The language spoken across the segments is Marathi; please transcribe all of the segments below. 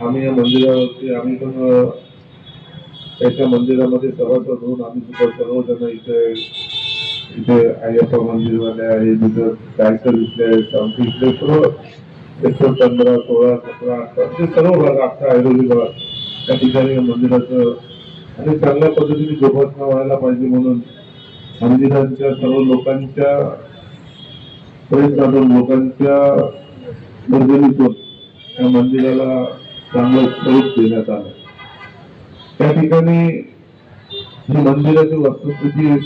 आम्ही या मंदिरावरती आम्ही पण त्याच्या मंदिरामध्ये सभासद होऊन आम्ही सुद्धा सर्वजण इथे इथे अय्यप्पा मंदिरवाले आहे तिथं जायचं इथले आहेत आमचे इथले सर्व एकशे पंधरा सोळा सतरा अठरा ते सर्व भाग अख्खा ऐरोली भाग त्या ठिकाणी या मंदिराचं आणि चांगल्या पद्धतीने जोपासना व्हायला पाहिजे म्हणून मंदिरांच्या सर्व लोकांच्या प्रयत्नातून लोकांच्या मर्जनीतून या मंदिराला चांगलं स्वरूप देण्यात आलं. त्या ठिकाणी ही मंदिराची वस्तुस्थिती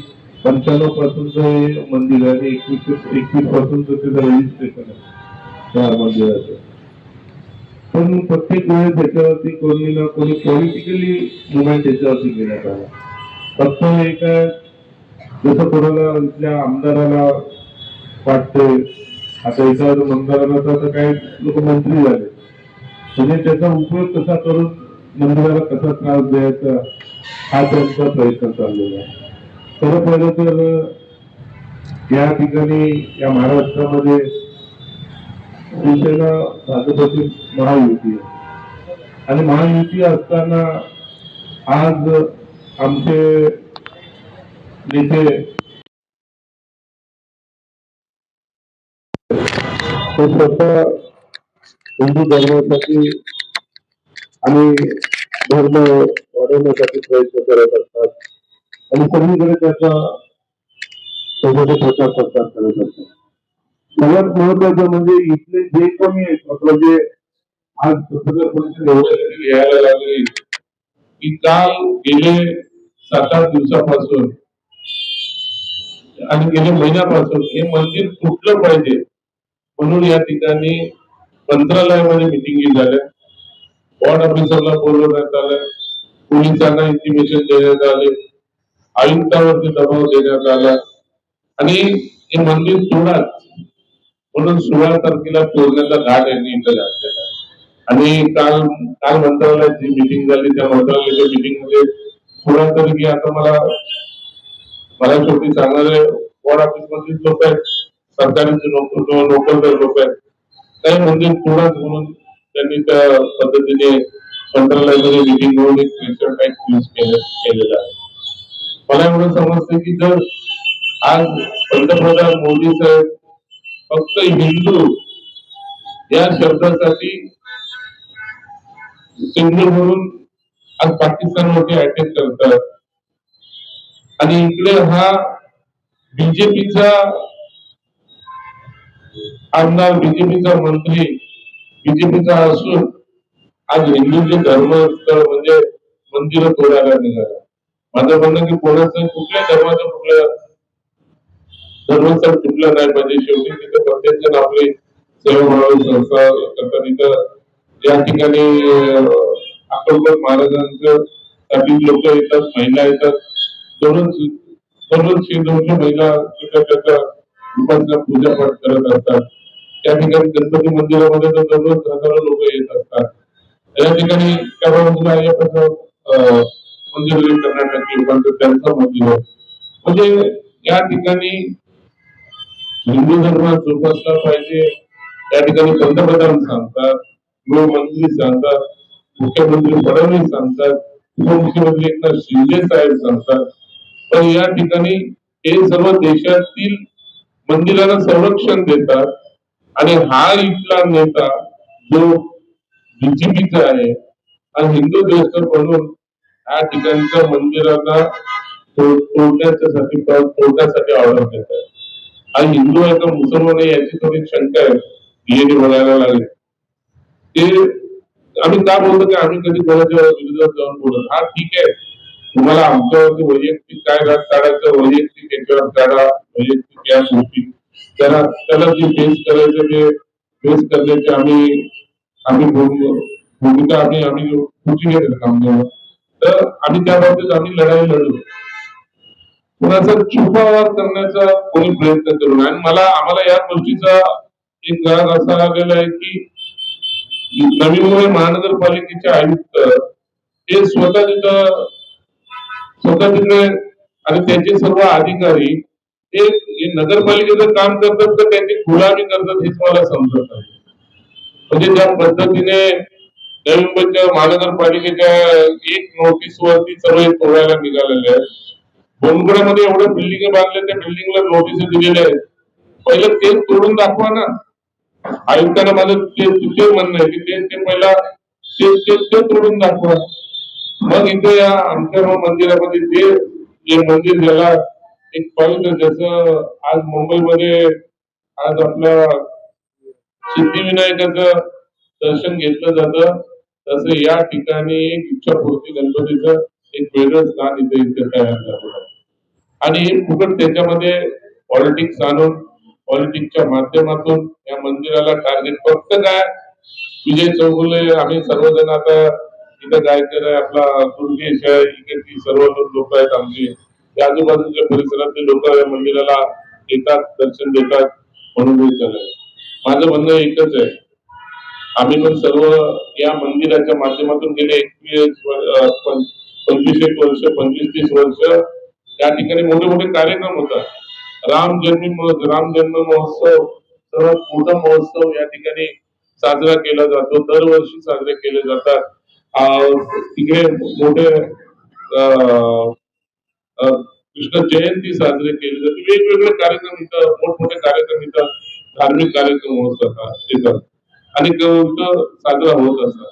पंच्याण्णव पासूनच हे मंदिर आहे एकवीस एकवीस पासूनच त्याचं रजिस्ट्रेशन आहे त्या मंदिराचं. पण प्रत्येक वेळेस त्याच्यावरती कोणी ना कोणी पॉलिटिकली मुवमेंट याच्यावरती घेण्यात आला. फक्त हे काय जसं कोणाला इथल्या आमदाराला वाटते आता एखाद्या मंदिराला तर आता काही लोक मंत्री झाले. म्हणजे त्याचा उपयोग कसा करून मंदिराला कसा त्रास द्यायचा हा त्यांचा प्रयत्न चाललेला आहे. खरं पहिलं तर या ठिकाणी या महाराष्ट्रामध्ये शिवसेना भाजपची महायुती आहे. आणि महायुती असताना आज आमचे नेते स्वतः हिंदू धर्मासाठी आणि धर्म वाढवण्यासाठी प्रयत्न करत असतात. आणि सगळीकडे त्याचा त्याच्यासाठी प्रचार प्रसार करत असतात. सगळ्यात महत्वाचं म्हणजे इथले जे कमी आहेत आपलं जे आज पत्रकार परिषद यायला घ्यायला लागले. की काल गेले सात आठ दिवसापासून आणि गेल्या महिन्यापासून हे मंदिर तुटलं पाहिजे. म्हणून या ठिकाणी मंत्रालयामध्ये मिटिंगी झाल्या वॉर्ड ऑफिसरला बोलवण्यात आलं. पोलिसांना इंटिमेशन देण्यात आले. आयुक्तावरती दबाव देण्यात आला. आणि हे मंदिर सोडाच म्हणून सोळा तारखेला तोडण्याचा घाट यांनी इथं घातलेला आणि काल काल मंत्रालयाची मिटिंग झाली. त्या मंत्रालयाच्या मिटिंगमध्ये सोळा तारखे आता मला मला शेवटी सांगणारे वॉर्ड ऑफिस मधील लोक आहेत. सरकारी नोकर लोकल लोक आहेत. काही म्हणजे तोडाच म्हणून त्यांनी त्या पद्धतीने मंत्रालयामध्ये मिटिंग घेऊन एक क्रिस्टल टाईप यूज केलेला आहे. मला एवढं समजतं की जर आज पंतप्रधान मोदी साहेब फक्त हिंदू या शब्दासाठी सिंधू म्हणून आज पाकिस्तानवरती अटॅक करतात. आणि इकडे हा बीजेपीचा आमदार बीजेपीचा मंत्री बीजेपीचा असून आज हिंदूचे धर्मस्थळ म्हणजे मंदिर तोडायला निघाला. माझं म्हणणं की कोणाचं कुठल्या धर्माचं कुठल्या धर्मस्थळ कुठलं नाही पाहिजे शेवटी तिथं प्रत्येक जण आपली सेवाभावी संस्था करतात तिथं या ठिकाणी अं, अक्कलकोट महाराजांचं साठी लोक येतात महिला येतात दररोज दररोज दोनशे महिला तिथं त्याचा उपासना पूजा पाठ करत असतात. त्या ठिकाणी गणपती मंदिरामध्ये तर दररोज हजारो लोक येत असतात. या ठिकाणी त्या बाजूला अय्यप्पाचं मंदिर कर्नाटक लोकांचं त्यांचं मंदिर म्हणजे या ठिकाणी हिंदू धर्म जोपासला पाहिजे त्या ठिकाणी पंतप्रधान सांगतात गृहमंत्री सांगतात मुख्यमंत्री फडणवीस सांगतात उपमुख्यमंत्री एकनाथ शिंदे साहेब सांगतात. पण या ठिकाणी हे सर्व देशातील मंदिराला संरक्षण देतात. आणि हा इथला नेता जो बीजेपीचा आहे हा हिंदू देश म्हणून या ठिकाणच्या मंदिराला तो- तोडण्याच्यासाठी तोडण्यासाठी ऑर्डर देत आहे हा हिंदू आहे का मुसलमान आहे याची थोडी शंका आहे बीजेपी बोलायला लागले. ते आम्ही का बोलतो की आम्ही कधी कोणाच्या विरोधात जाऊन बोलत हा ठीक आहे. तुम्हाला आमच्यावरती वैयक्तिक काय राग काढायचं वैयक्तिक याच्यावर काढा वैयक्तिक या गोष्टी त्याला त्याला जे फेस करायचं ते फेस करण्याची आम्ही आम्ही भूमिका आम्ही आम्ही पुढची घेत आमच्या तर आम्ही त्या बाबतीत आम्ही लढाई लढलो. कुणाचा छुपावार करण्याचा कोणी प्रयत्न करू नये. आणि मला आम्हाला या गोष्टीचा एक राग असा लागलेला आहे की नवी मुंबई महानगरपालिकेचे आयुक्त ते स्वतः तिथं स्वतः तिकडे आणि त्यांचे सर्व अधिकारी ते नगरपालिकेचं काम करतात तर त्यांची गुलामी करतात हेच मला समजत नाही. म्हणजे ज्या पद्धतीने नवी मुंबईच्या महानगरपालिकेच्या एक नोटीस वरती सर्व तोडायला निघालेले आहेत. बोनगुडामध्ये एवढ्या बिल्डिंग बांधले त्या बिल्डिंगला नोटीस दिलेल्या आहेत. पहिलं तेच तोडून दाखवा ना. आयुक्तांना माझं ते तुझे म्हणणं आहे की ते ते पहिला ते ते ते तोडून दाखवा. मग इथे या आमच्या मंदिरामध्ये ते जे मंदिर ज्याला एक पवित्र जसं आज मुंबईमध्ये आज आपल्या सिद्धिविनायकाचं दर्शन घेतलं जातं. तसं या ठिकाणी एक इच्छापूर्ती गणपतीचं एक वेगळं स्थान इथे इथे तयार झालं आणि हे फुकट त्याच्यामध्ये पॉलिटिक्स आणून पॉलिटिक्सच्या माध्यमातून या मंदिराला टार्गेट फक्त काय? विजय चौगुले आम्ही सर्वजण आता इथं गायकर आहे आपला दुर्गेश आहे इकडची सर्व लोक आहेत आमची. त्या आजूबाजूच्या परिसरातले लोक या मंदिराला येतात दर्शन देतात म्हणून हे चाललंय माझं म्हणणं एकच आहे. आम्ही पण सर्व या मंदिराच्या माध्यमातून गेले एकवीस पंचवीस एक वर्ष पंचवीस तीस वर्ष या ठिकाणी मोठे मोठे कार्यक्रम होतात. राम जन्म राम जन्म महोत्सव सर्वात मोठा महोत्सव या ठिकाणी साजरा केला जातो. दरवर्षी साजरे केले जातात. तिकडे मोठे कृष्ण जयंती साजरी केली जाते. वेगवेगळे कार्यक्रम इथं मोठमोठे कार्यक्रम इथं धार्मिक कार्यक्रम होत असतात येतात आणि तो इथं साजरा होत असतात.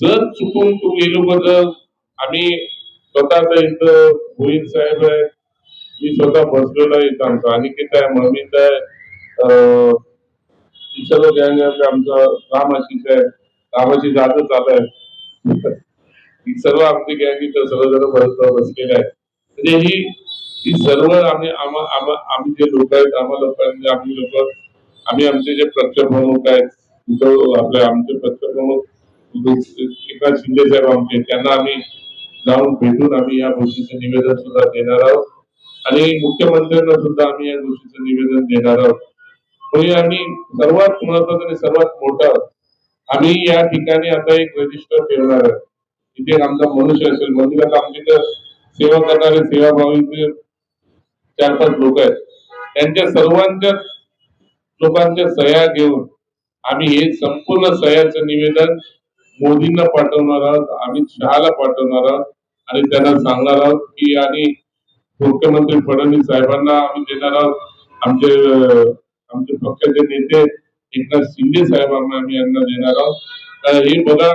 जर चुकून तू गेलो लोक जर आम्ही स्वतः इथं गोविंद साहेब आहे मी स्वतः बसलेलो आहे इथं आमचा. अनिकेत आहे ममित आहे अं, ही सर्व गँग आहे आमचा रामाशीच आहे रामाशी आजच चालू आहे सर्व आमची गॅंग इथं सर्वजण बसलेले आहेत. ही ही सर्व आम्ही आम्ही जे लोक आहेत आम्हा लोकांनी आम्ही लोक आम्ही आमचे जे प्रक्षप्रमुख आहेत तिथं आपले आमचे प्रक्षप्रमुख एकनाथ शिंदे साहेब आमचे त्यांना आम्ही जाऊन भेटून आम्ही या गोष्टीचं निवेदन सुद्धा देणार आहोत. आणि मुख्यमंत्र्यांना सुद्धा आम्ही या गोष्टीचं निवेदन देणार आहोत. म्हणजे आम्ही सर्वात महत्वाचं आणि सर्वात मोठं आम्ही या ठिकाणी आता एक रजिस्टर ठेवणार आहे इथे आमचा मनुष्य असेल मंदिरात आमचे तर सेवा करणारे सेवाभावी चार पाच लोक आहेत. त्यांच्या सर्वांच्या लोकांच्या सह्या घेऊन आम्ही हे संपूर्ण सह्याचं निवेदन मोदींना पाठवणार आहोत अमित शहाला पाठवणार आहोत आणि त्यांना सांगणार आहोत की आणि मुख्यमंत्री फडणवीस साहेबांना आम्ही देणार आहोत. आमचे आमचे पक्षाचे नेते एकनाथ शिंदे साहेबांना आम्ही यांना देणार आहोत. तर हे बघा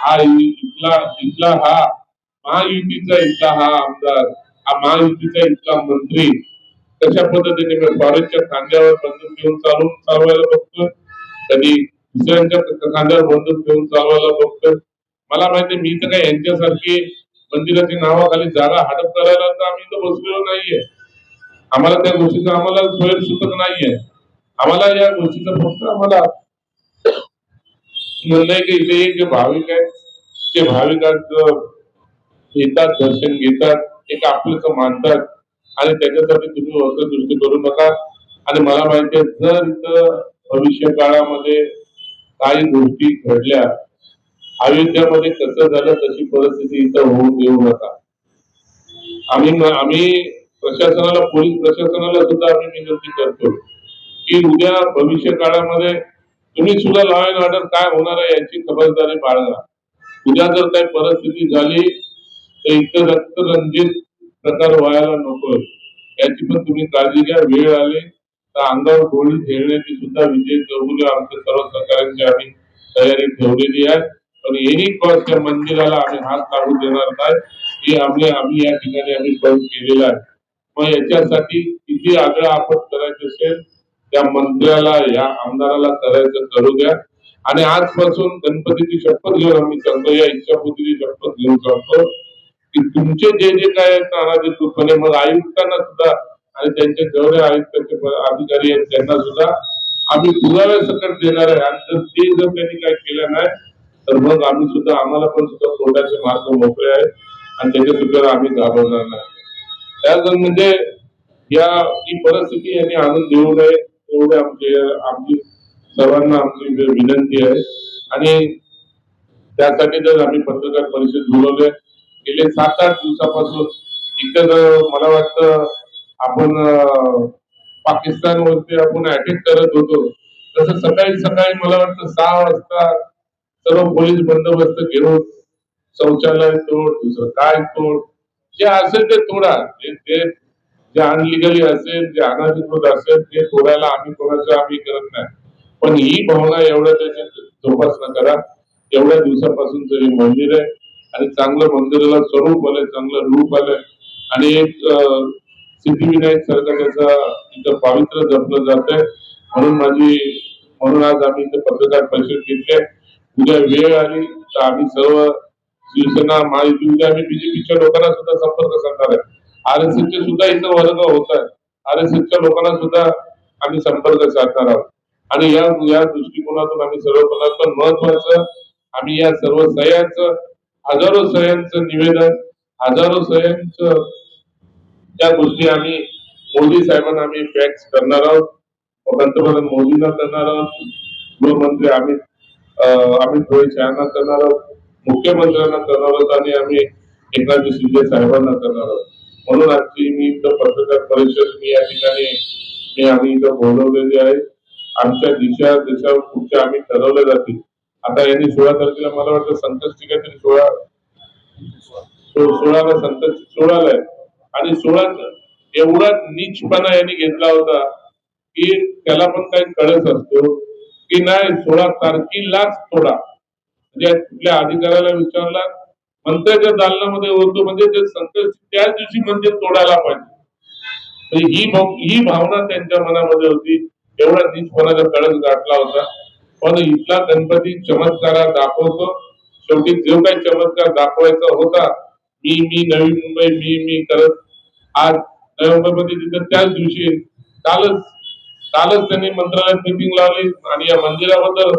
हा इथला इथला हा महायुतीचा इथला हा आमदार हा महायुतीचा इथला मंत्री कशा पद्धतीने मी खांद्यावर बंदूक घेऊन चालून चालवायला बघतोय. कधी दुसऱ्यांच्या खांद्यावर बंदूक घेऊन चालवायला बघतोय. मला माहिती मी तर काय यांच्यासारखी मंदिराची नावाखाली जागा हडप करायला तर आम्ही तर बसलेलो नाहीये. आम्हाला त्या गोष्टीचं आम्हाला स्वयंसूचक नाहीये. आम्हाला या गोष्टीचं फक्त आम्हाला म्हणणं आहे की इथे जे भाविक आहेत ते भाविकांचं येतात दर्शन घेतात एक आपलंच मानतात. आणि त्याच्यासाठी तुम्ही वक्र दृष्टी करू नका. आणि मला माहिती आहे जर इथं भविष्य काळामध्ये काही गोष्टी घडल्या अयोध्यामध्ये कसं झालं तशी परिस्थिती इथं होऊन देऊ नका. आम्ही आम्ही प्रशासनाला पोलीस प्रशासनाला सुद्धा आम्ही विनंती करतो की उद्या भविष्य काळामध्ये तुम्ही सुद्धा लॉ अँड ऑर्डर काय होणार आहे याची खबरदारी बाळगा. उद्या जर काही परिस्थिती झाली इथं रक्तरंजित प्रकार व्हायला नकोय. याची पण तुम्ही काळजी घ्या. वेळ आले तर अंगावर गोळी खेळण्याची सुद्धा विजय चौगुले आमच्या सर्व सरकारांची आम्ही तयारी ठेवलेली आहे. पण एनी कॉस्ट या मंदिराला आम्ही हात काढून देणार नाही. हे आम्ही आम्ही या ठिकाणी आम्ही बंद केलेला आहे. मग याच्यासाठी किती आग्रह आपण करायचं असेल त्या मंत्र्याला या आमदाराला करायचं करू द्या. आणि आजपासून गणपतीची शपथ घेऊन आम्ही सांगतो या इच्छापूर्तीची शपथ घेऊन सांगतो की तुमचे जे जे काय आहेत नाराजीपणे मग आयुक्तांना सुद्धा आणि त्यांचे जेवढे आयुक्तांचे अधिकारी आहेत त्यांना सुद्धा आम्ही पुराव्या सकट देणार आहे. आणि जर ते जर त्यांनी काय केलं नाही तर मग आम्ही सुद्धा आम्हाला पण सुद्धा तोंडाचे मार्ग मोकळे आहेत आणि त्याच्या सुद्धा आम्ही घाबरणार नाही. त्याच म्हणजे या ही परिस्थिती यांनी आणून देऊ नये एवढे आमचे आमची सर्वांना आमची विनंती आहे. आणि त्यासाठी जर आम्ही पत्रकार परिषद बोलवले गेले सात आठ दिवसापासून. इतर मला वाटतं आपण पाकिस्तान पाकिस्तानवरती आपण अटॅक करत होतो. तसं सकाळी सकाळी मला वाटतं सहा वाजता सर्व पोलीस बंदोबस्त घेऊन शौचालय तोड दुसरं काय तोड जे असेल ते तोडा. जे ते जे अनलिगली असेल जे अनाधिकृत असेल ते तोडायला आम्ही कोणाचं आम्ही करत नाही. पण ही भावना एवढ्या त्याची जोपासना करा. एवढ्या दिवसापासून तरी मंदिर आहे. आणि चांगलं मंदिराला स्वरूप आलंय चांगलं रूप आलंय. आणि एक सिद्धिविनायक सरकार त्याचा इथं पावित्र्य जपलं जात आहे म्हणून माझी म्हणून आज आम्ही इथं पत्रकार परिषद घेतली उद्या वेळ आली तर आम्ही सर्व शिवसेना महायुती उद्या आम्ही बीजेपीच्या लोकांना सुद्धा संपर्क साधणार आहे. आर एस चे सुद्धा इथं वर्ग होत आहे आर एस च्या लोकांना सुद्धा आम्ही संपर्क साधणार आहोत. आणि या या दृष्टिकोनातून आम्ही सर्व पण महत्वाचं आम्ही या सर्व सह्याचं हजारो सह्यांचं निवेदन हजारो सह्यांच त्या गोष्टी आम्ही मोदी साहेबांना आम्ही फॅक्स करणार आहोत. पंतप्रधान मोदींना करणार आहोत. गृहमंत्री अमित अमित रोहित शहाना करणार आहोत. मुख्यमंत्र्यांना करणार आहोत आणि आम्ही एकनाथ शिंदे साहेबांना करणार आहोत. म्हणून आजची मी इथं पत्रकार परिषद मी या ठिकाणी मी आम्ही इथं बोलवलेली आहे. आमच्या दिशा दिशा पुढच्या आम्ही ठरवल्या जातील. आता यांनी सोळा तारखेला मला वाटतं संकष्टी काहीतरी सोळा सोळाला संत सोळाला आहे. आणि सोळा एवढा नीचपणा यांनी घेतला होता की त्याला पण काही कळत असतो की नाही सोळा तारखेलाच तोडा म्हणजे कुठल्या अधिकाऱ्याला विचारला? मंत्र्याच्या दालनामध्ये होतो. म्हणजे ते संकट त्याच दिवशी म्हणजे तोडायला पाहिजे. तर ही ही भावना त्यांच्या मनामध्ये होती. एवढा नीचपणाचा कळस गाठला होता. पण इथला गणपती चमत्कारात दाखवतो. शेवटी जो काही चमत्कार दाखवायचा होता मी मी नवी मुंबई मी मी करत. आज नोव्हेंबरमध्ये तिथं त्याच दिवशी कालच कालच त्यांनी मंत्रालयात मिटिंग लावली आणि या मंदिराबद्दल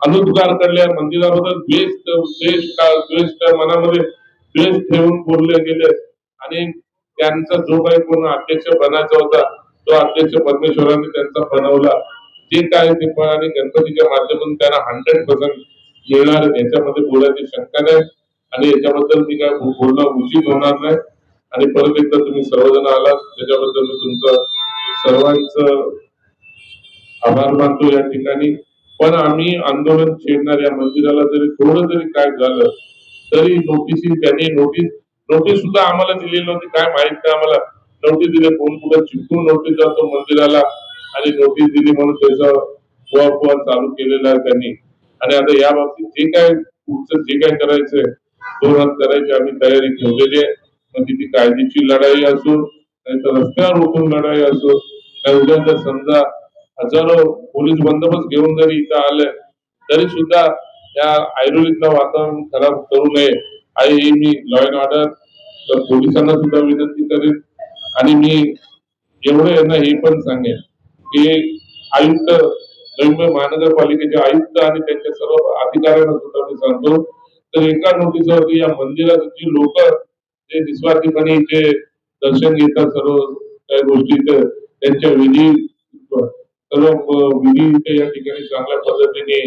अनुद्गार काढले मंदिराबद्दल द्वेष द्वेष द्वेष मनामध्ये द्वेष ठेवून बोलले गेले. आणि त्यांचा जो काही कोण अध्यक्ष बनायचा होता तो अध्यक्ष परमेश्वराने त्यांचा बनवला. जे काय ते पण आणि गणपतीच्या माध्यमातून त्यांना हंड्रेड पर्सेंट मिळणार याच्यामध्ये बोलायची शंका नाही. आणि याच्याबद्दल मी काय बोलणं उचित होणार नाही. आणि परत एकदा तुम्ही सर्वजण आलात त्याच्याबद्दल मी तुमचं सर्वांच आभार मानतो या ठिकाणी. पण आम्ही आंदोलन छेडणार या मंदिराला जरी थोडं जरी काय झालं तरी नोटीस त्यांनी नोटीस नोटीस सुद्धा आम्हाला दिलेली नव्हती. काय माहीत नाही आम्हाला. नोटीस दिले कोण कुठं चिपकून नोटीस जातो मंदिराला. आणि नोटीस दिली म्हणून त्याचा पोहा चालू केलेला आहे त्यांनी. आणि आता या बाबतीत जे काय पुढचं जे काय करायचंय धोरण करायची आम्ही तयारी ठेवलेली आहे. मग ती कायदेची लढाई असो नाहीतर रस्त्यावर उठून लढाई असो नाही उद्या जर समजा हजारो पोलीस बंदोबस्त घेऊन जरी इथं आले तरी सुद्धा या ऐरोलीतलं वातावरण खराब करू नये. आणि हे मी लॉ अँड ऑर्डर पोलिसांना सुद्धा विनंती करेन. आणि मी एवढं यांना हे पण सांगेन. हे आयुक्त नवी मुंबई महानगरपालिकेचे आयुक्त आणि त्यांच्या सर्व अधिकाऱ्यांना सुद्धा मी सांगतो तर एका नोटीसवरती या मंदिराची लोक जे निस्वार्थीपणे इथे दर्शन घेतात सर्व काही गोष्टी इथे त्यांच्या विधी सर्व विधी इथे या ठिकाणी चांगल्या पद्धतीने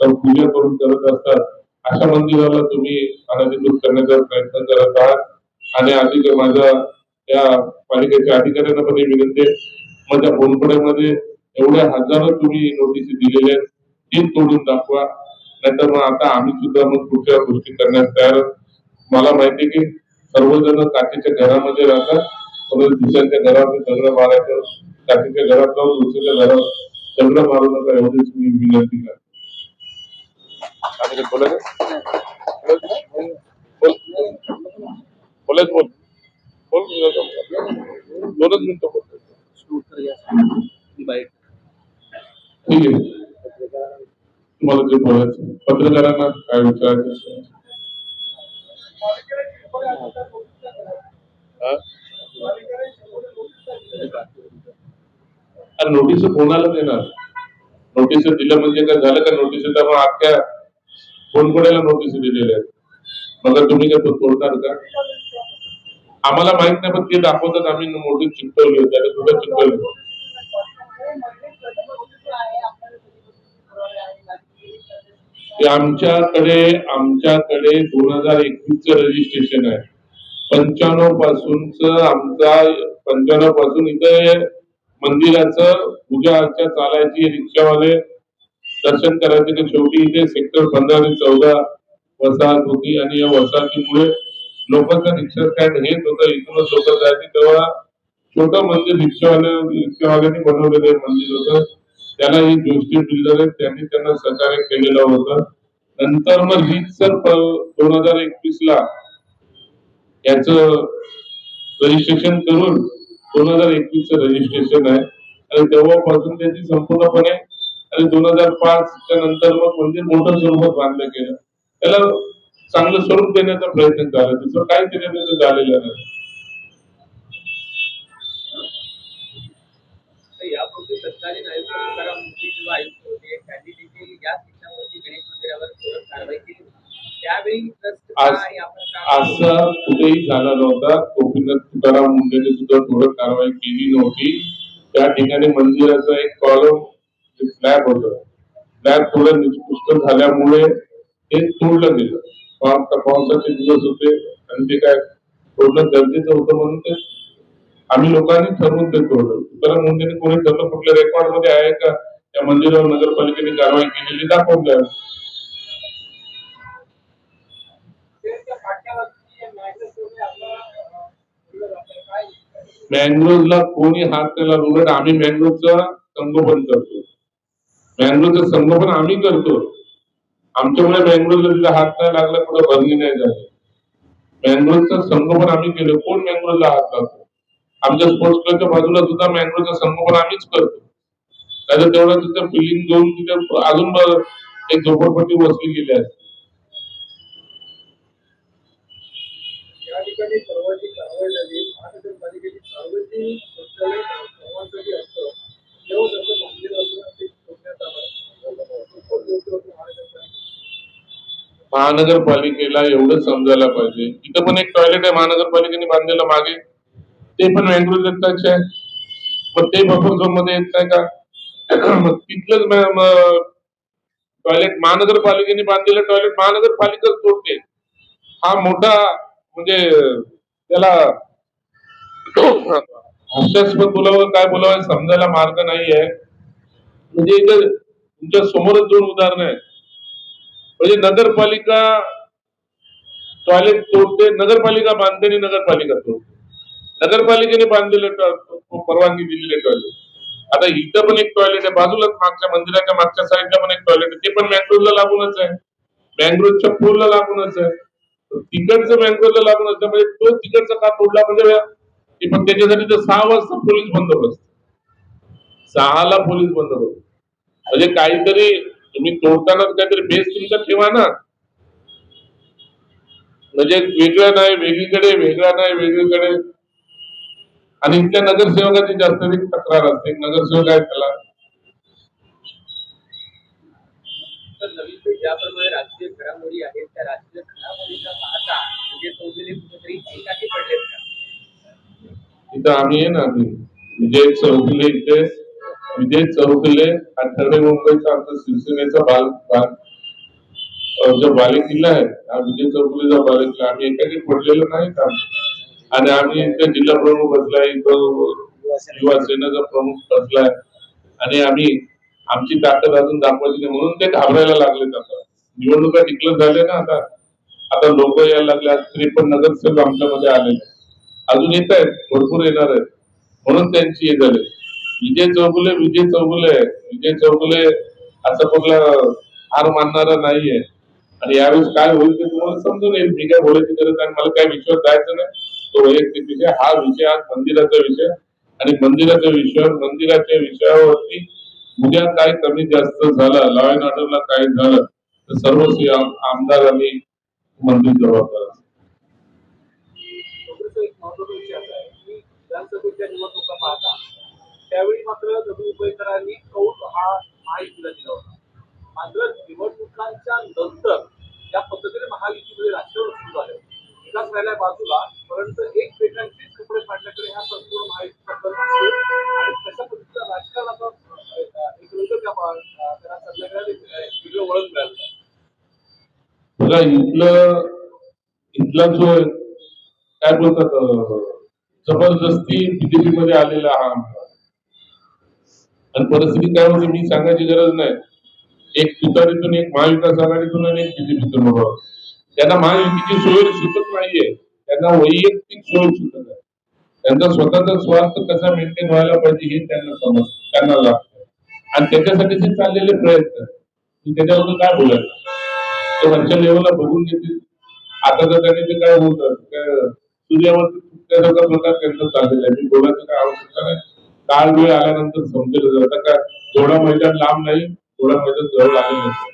पूजा करून करत असतात. अशा मंदिराला तुम्ही अनधिकृत करण्याचा प्रयत्न करत आहात. आणि अधिक माझा या पालिकेच्या अधिकाऱ्यांना पण विनंती आहे माझ्या बोलपड्यामध्ये एवढ्या हजारो तुम्ही नोटीस दिलेल्या आहेत ती तोडून दाखवा. नाहीतर मग आता आम्ही सुद्धा मग पुढच्या गोष्टी करण्यास तयार मला माहिती आहे की सर्वजण काकीच्या घरामध्ये राहतात. परत दुसऱ्यांच्या घरावर दगड मारायचं काचेच्या घरात जाऊन दुसऱ्याच्या घरावर दगड मारू नका एवढीच मी विनंती करतो. बोलत काही बोलायचं? बोल. बोलायचं बोल बोल दोनच मिनिटं बोल ठीक आहे तुम्हाला काय? अरे नोटीस कोणाला देणार नोटीस दिलं म्हणजे काय झालं का मग तुम्ही काय तोडणार का आम्हाला माहीत नाही पण ते दाखवतात आम्ही मोठी चिकटवली होती आणि चिकटवली आमच्याकडे आमच्याकडे दोन हजार एकवीस च रजिस्ट्रेशन आहे. पंच्याण्णव पासूनच आमचा पंच्याण्णवपासून इथे मंदिराचं पूजा अर्चा चालायची रिक्षावाले दर्शन करायचे शेवटी इथे सेक्टर पंधरा आणि चौदा वसाहत होती. आणि या वसाहतीमुळे लोकांचा रिक्षा स्टँड हेच होतं इथूनच लोक जायचे. तेव्हा छोटं मंदिर रिक्षावाले रिक्षावाल्यांनी बनवलेलं मंदिर होतं. त्याला हे जोशी बिल्डर आहेत त्यांनी त्यांना सहकार्य केलेलं होतं. नंतर मग हीच सर दोन हजार एकवीस ला याच रजिस्ट्रेशन करून दोन हजार एकवीस च रजिस्ट्रेशन आहे. आणि तेव्हापासून त्याची संपूर्णपणे आणि दोन हजार पाच च्या नंतर मग मंदिर मोठं स्वरूपात बांधलं गेलं. त्याला चांगलं स्वरूप देण्याचा प्रयत्न झाला दुसरं काय केलं झालेलं नाही. यापूर्वी तत्कालीन आयुक्त तुकाराम मुंडे जेव्हा आयुक्त होते त्यांनी देखील याच विषयावरती गणेश मंदिरावर जोरात कारवाई केली होती. त्यावेळी ट्रस्ट आज- आणि आपण काय- असं कुठेही झाला नव्हता. गोपीनाथ तुकाराम मुंडेने सुद्धा थोडं कारवाई केली नव्हती. त्या ठिकाणी मंदिराचा एक कॉलम स्लॅब होत. स्लॅब थोडं निष्पुष्ट झाल्यामुळे ते तोडलं गेलं. पावसा पावसाचे दिवस होते. आणि ते काय तोडणं गरजेचं होतं म्हणून ते आम्ही लोकांनी ठरवून ते तोडलं. तुकाराम मुंडेने कोणी ठरलं कुठल्या रेकॉर्डमध्ये आहे का? त्या मंदिरावर नगरपालिकेने कारवाई केलेली दाखवून द्या. त्याच्या मँग्रोव्हला कोणी हात त्याला उलट आम्ही मँग्रोव्हचं संगोपन करतो. मँग्रोव्हचं संगोपन आम्ही करतो. आमच्यामुळे मँग्रोव्हला हात नाही लागला कुठं भरणी नाही झाली. मँग्रोव्हचं संगोपन आम्ही केलं. कोण मँग्रोव्हला हात लागतो आमच्या स्पोर्ट्स क्लबच्या बाजूला सुद्धा मँग्रोव्हचं संगोपन आम्हीच करतो. त्याचं तेवढं तिथं फिलिंग घेऊन तिथे अजून एक झोपडपट्टी बसली गेली आहे महानगरपालिकेला एवढं समजायला पाहिजे. इथं पण एक टॉयलेट आहे महानगरपालिकेने बांधलेलं मागे. ते पण मँग्रोव दत्ताचे आहे. मग ते बफर झोनमध्ये येत नाही का? मग तिथलंच टॉयलेट महानगरपालिकेने बांधलेलं टॉयलेट महानगरपालिकाच तोडते. हा मोठा म्हणजे त्याला हास्यास्पद बोलावं काय बोलावं समजायला मार्ग नाही आहे म्हणजे इथं तुमच्या समोरच दोन उदाहरणं आहेत. म्हणजे नगरपालिका टॉयलेट तोडते नगरपालिका बांधते आणि नगरपालिका तोडते. नगरपालिकेने बांधलेले परवानगी दिलेले टॉयलेट आता इथं पण एक टॉयलेट आहे बाजूलाच मागच्या मंदिराच्या मागच्या साईडला पण एक टॉयलेट आहे. ते पण मँग्रोवला लागूनच आहे. मँग्रोवच्या पूरला लागूनच आहे. तिकडचं मँग्रोवला लागूनच आहे. म्हणजे तो तिकडचा का तोडला? म्हणजे ते पण त्याच्यासाठी तर सहा वाजता पोलीस बंदोबस्त. सहाला पोलीस बंदोबस्त. म्हणजे काहीतरी तुम्ही तोडताना काहीतरी बेस तुमचा ठेवा ना. म्हणजे वेगळं नाही वेगळीकडे वेगळा नाही वेगळीकडे. आणि इथल्या नगरसेवकाची जास्त तक्रार असते. नगरसेवक आहे त्याला. ज्याप्रमाणे राजकीय घडामोडी आहेत त्या राजकीय घडामोडीचा पाहता म्हणजे चौधरी कुठेतरी एकाकी पडलेत का? इथं आम्ही आहे ना आम्ही. विजय चौगुले इथे विजय चौकले हा ठरणे मुंबईचा आमचा शिवसेनेचा बाल बाल जो जो बालेकिल्ला आहे हा विजय बाले बालेकिल्ला आम्ही एकाने पडलेलो नाही का आणि आम्ही इथे जिल्हा प्रमुख बसलाय युवा सेनेचा प्रमुख बसलाय. आणि आम्ही आमची ताकद अजून दाखवायची नाही. म्हणून ते घाबरायला लागले आता. निवडणुका डिक्लेअर झाले ना आता. आता लोक यायला लागले. त्रेपन्न नगरसेवक आमच्यामध्ये आलेले अजून येत आहेत. भरपूर येणार आहेत. म्हणून त्यांची हे झाले. विजय चौगुले विजय चौगुले विजय चौगुले असं कुठला हार मानणारा नाहीये. आणि यावेळेस काय होईल ते तुम्हाला समजून येईल. मी काय बोलायची गरज आणि मला काय विश्वास जायचं नाही. तो वैयक्तिक विषय हा विषय आज मंदिराचा विषय. आणि मंदिराच्या विषयावर मंदिराच्या विषयावरती उद्या काय कमी जास्त झालं लॉ अँड ऑर्डरला काय झालं तर सर्व आमदार आणि मंदिर जबाबदार विधानसभेच्या निवडणुका पाहता त्यावेळी मात्र दगडू मुंबईकरांनी कौल हा महायुतीला दिला होता. मात्र निवडणुकांच्या नंतर या पद्धतीने महायुतीमध्ये राजकारण सुरू झालं. विकास राहिल्या बाजूला परंतु एक पेटांचेच कपडे फाडण्याकडे हा संपूर्ण महायुतीचा कल असतो आणि कशा पद्धतीचा राजकारणाचा एक रंग त्या अं, वेगळं वळण मिळालं बघा इथलं इथला जो काय बोलतात जबरदस्ती बीजेपी मध्ये आलेला हा आणि परिस्थिती काय होती मी सांगायची गरज नाही. एक तुतारीतून एक महाविकास आघाडीतून आणि एक बीजेपीतून उभा त्यांना महायुतीची सोय सुचत नाहीये. त्यांना वैयक्तिक सोय सुचत आहे त्यांचा स्वतःचा स्वार्थ कसा मेंटेन व्हायला पाहिजे हे त्यांना समज त्यांना लागतं. आणि त्याच्यासाठी जे चाललेले प्रयत्न त्याच्याबद्दल काय बोलायचं? ते वरच्या लेवलला बघून घेतील. आता तर त्याने ते काय होत काय सूर्यावरती त्याचा प्रकार त्यांचा चाललेला आहे. मी बोलायचं काय आवश्यकता नाही. काळ वेळ आल्यानंतर समजेल. जातं काय थोडा मैदान लांब नाही थोडा मैदान जवळ आलेलं आहे